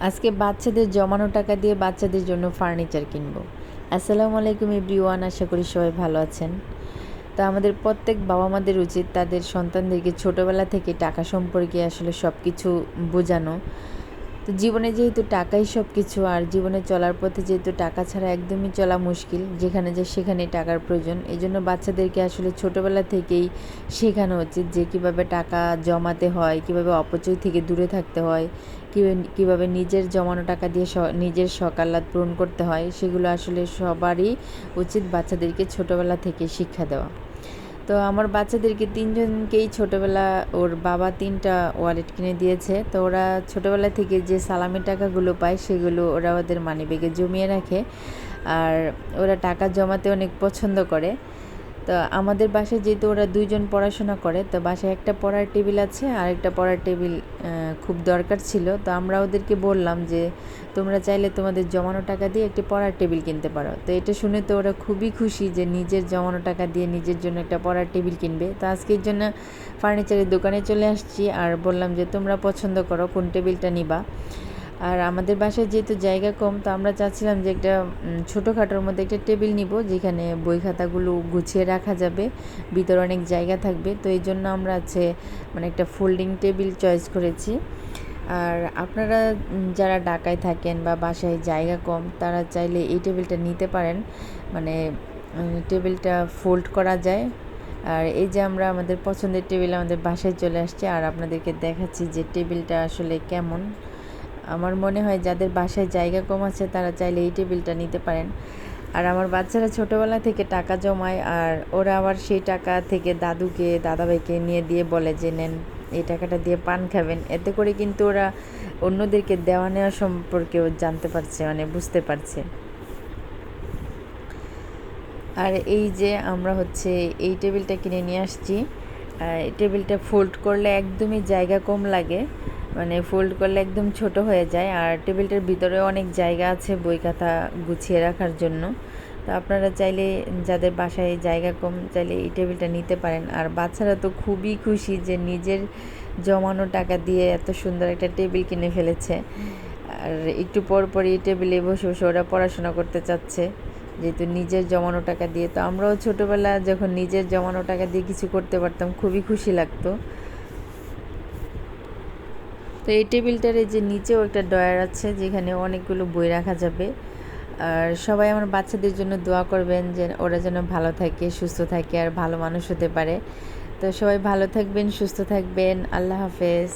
আজকে বাচ্চাদের জমানো টাকা দিয়ে বাচ্চাদের জন্য ফার্নিচার কিনবো। আসসালামু আলাইকুম এভরিওয়ান, আশা করি সবাই ভালো আছেন। তো আমাদের প্রত্যেক বাবা মাদের উচিত তাদের সন্তানদেরকে ছোটোবেলা থেকে টাকা সম্পর্কে আসলে সব কিছু বোঝানো। তো জীবনে যেহেতু টাকাই সব কিছু আর জীবনে চলার পথে যেহেতু টাকা ছাড়া একদমই চলা মুশকিল, যেখানে যে সেখানে টাকার প্রয়োজন। এই জন্য বাচ্চাদেরকে আসলে ছোটোবেলা থেকেই শেখানো উচিত যে কীভাবে টাকা জমাতে হয়, কীভাবে অপচয় থেকে দূরে থাকতে হয়, কীভাবে নিজের জমানো টাকা দিয়ে নিজের সকালাত পূরণ করতে হয়, সেগুলো আসলে সবারই উচিত বাচ্চাদেরকে ছোটোবেলা থেকে শিক্ষা দেওয়া। তো আমার বাচ্চাদেরকে তিনজনকেই ছোটোবেলা ওর বাবা তিনটা ওয়ালেট কিনে দিয়েছে। তো ওরা ছোটোবেলা থেকে যে সালামি টাকাগুলো পায়, সেগুলো ওরা ওদের মানিব্যাগে জমিয়ে রাখে। আর ওরা টাকা জমাতে অনেক পছন্দ করে। তো আমাদের বাসায় যেহেতু ওরা দুইজন পড়াশোনা করে, তো বাসায় একটা পড়ার টেবিল আছে আর একটা পড়ার টেবিল খুব দরকার ছিল। তো আমরা ওদেরকে বললাম যে, তোমরা চাইলে তোমাদের জমানো টাকা দিয়ে একটি পড়ার টেবিল কিনতে পারো। তো এটা শুনে তো ওরা খুবই খুশি যে নিজের জমানো টাকা দিয়ে নিজের জন্য একটা পড়ার টেবিল কিনবে। তো আজকের জন্য ফার্নিচারের দোকানে চলে আসছি আর বললাম যে, তোমরা পছন্দ করো কোন টেবিলটা নিবা? আর আমাদের বাসায় যেহেতু জায়গা কম, তো আমরা চাচ্ছিলাম যে একটা ছোটোখাটোর মধ্যে একটা টেবিল নিব, যেখানে বই খাতাগুলো গুছিয়ে রাখা যাবে। ভিতরে অনেক জায়গা থাকবে, তো এই জন্য আমরা আছে মানে একটা ফোল্ডিং টেবিল চয়েস করেছি। আর আপনারা যারা ঢাকায় থাকেন বা বাসায় জায়গা কম, তারা চাইলে এই টেবিলটা নিতে পারেন। মানে টেবিলটা ফোল্ড করা যায়। আর এই যে আমরা, আমাদের পছন্দের টেবিল আমাদের বাসায় চলে আসছে, আর আপনাদেরকে দেখাচ্ছি যে টেবিলটা আসলে কেমন। আমার মনে হয় যাদের বাসায় জায়গা কম আছে তারা চাইলে এই টেবিলটা নিতে পারেন। আর আমার বাচ্চারা ছোটোবেলা থেকে টাকা জমায় আর ওরা আবার সেই টাকা থেকে দাদুকে, দাদাভাইকে নিয়ে দিয়ে বলে যে, নেন, এই টাকাটা দিয়ে পান খাবেন। এতে করে কিন্তু ওরা অন্যদেরকে দেওয়া নেওয়া সম্পর্কেও জানতে পারছে মানে বুঝতে পারছে। আর এই যে আমরা হচ্ছে এই টেবিলটা কিনে নিয়ে আসছি। টেবিলটা ফোল্ড করলে একদমই জায়গা কম লাগে। মানে ফোল্ড করলে একদম ছোট হয়ে যায়। আর টেবিলটার ভিতরে অনেক জায়গা আছে বই খাতা গুছিয়ে রাখার জন্য। তো আপনারা চাইলে যাদের বাসায় জায়গা কম, চাইলে এই টেবিলটা নিতে পারেন। আর বাচ্চারা তো খুবই খুশি যে নিজের জমানো টাকা দিয়ে এত সুন্দর একটা টেবিল কিনে ফেলেছে। আর একটু পর পরই এই টেবিলে বসে বসে ওরা পড়াশোনা করতে চাচ্ছে। যেহেতু নিজের জমানো টাকা দিয়ে, তো আমরাও ছোটোবেলা যখন নিজের জমানো টাকা দিয়ে কিছু করতে পারতাম, খুবই খুশি লাগতো। তো এই টেবিলটার এই যে নিচেও একটা ডয়ার আছে, যেখানে অনেকগুলো বই রাখা যাবে। আর সবাই আমার বাচ্চাদের জন্য দোয়া করবেন যে ওরা যেন ভালো থাকে, সুস্থ থাকে আর ভালো মানুষ হতে পারে। তো সবাই ভালো থাকবেন, সুস্থ থাকবেন। আল্লাহ হাফেজ।